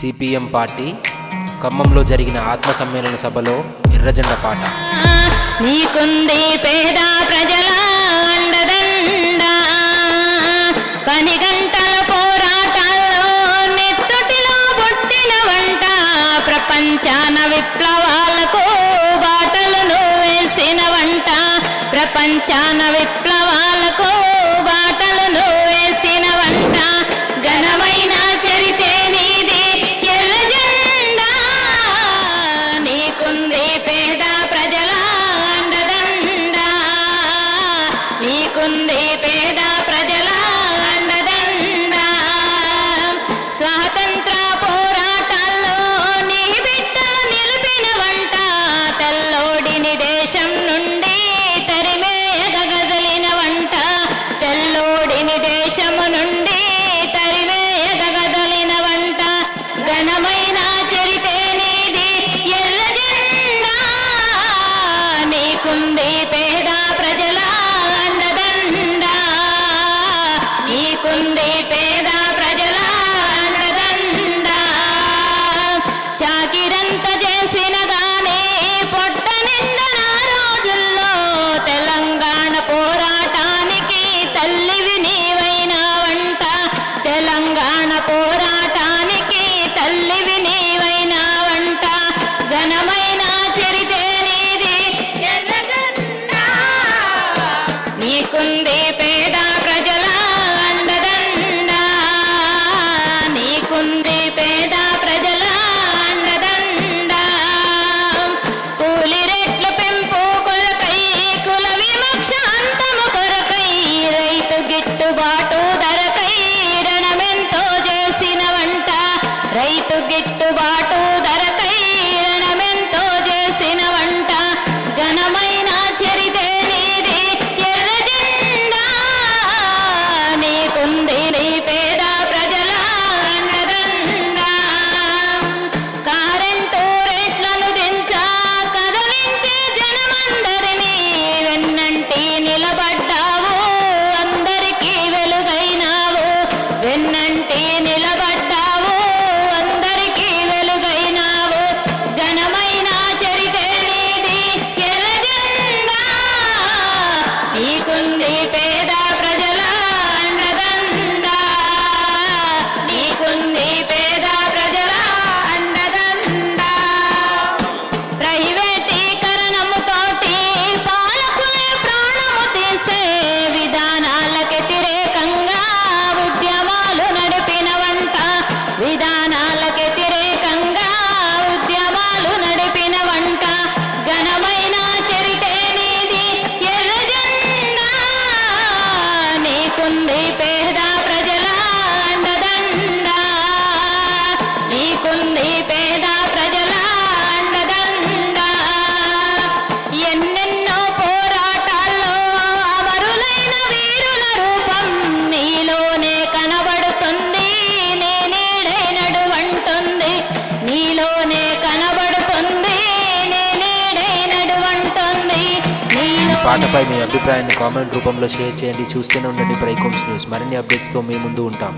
CPM party ఖమ్మంలో జరిగిన ఆత్మ సమ్మేళన సభలో ఎర్రజెండ పాట. నీకుంది పేద ప్రజల అండదండ. పని గంటల పోరాటాల్లో నెత్తుటిలో పుట్టిన వంట. ప్రపంచాన విప్లవాలకు బాటలను వేసిన వంట. ప్రపంచాన విప్లవాలకు నీకుంది పేద ప్రజల అండదండ. స్వాతంత్ర పోరాటాల్లో నీ బిడ్డ నిలిపిన వంట తెల్లోడిని దేశం నుండి తరిమేయగగదలిన వంట తెల్లోడిని దేశము నుండి తరిమేయగగదలిన వంట. ఘనమైన నీకుంది పేద ప్రజల అండదండ. నీకుంది పేద ప్రజల అండదండ. కూలి రెట్లు పెంపు కొరకై కుల వివక్ష అంతము కొరకై రైతు గిట్టుబాటు ధరకై రణమెంతో చేసిన వంట. రైతు గిట్టుబాటు నిలబడ్డ పాటపై మీ అభిప్రాయాన్ని కామెంట్ రూపంలో షేర్ చేయండి. చూస్తూనే ఉండండి బ్రైకోమ్స్ న్యూస్. మరిన్ని అప్డేట్స్తో మీ ముందు ఉంటాం.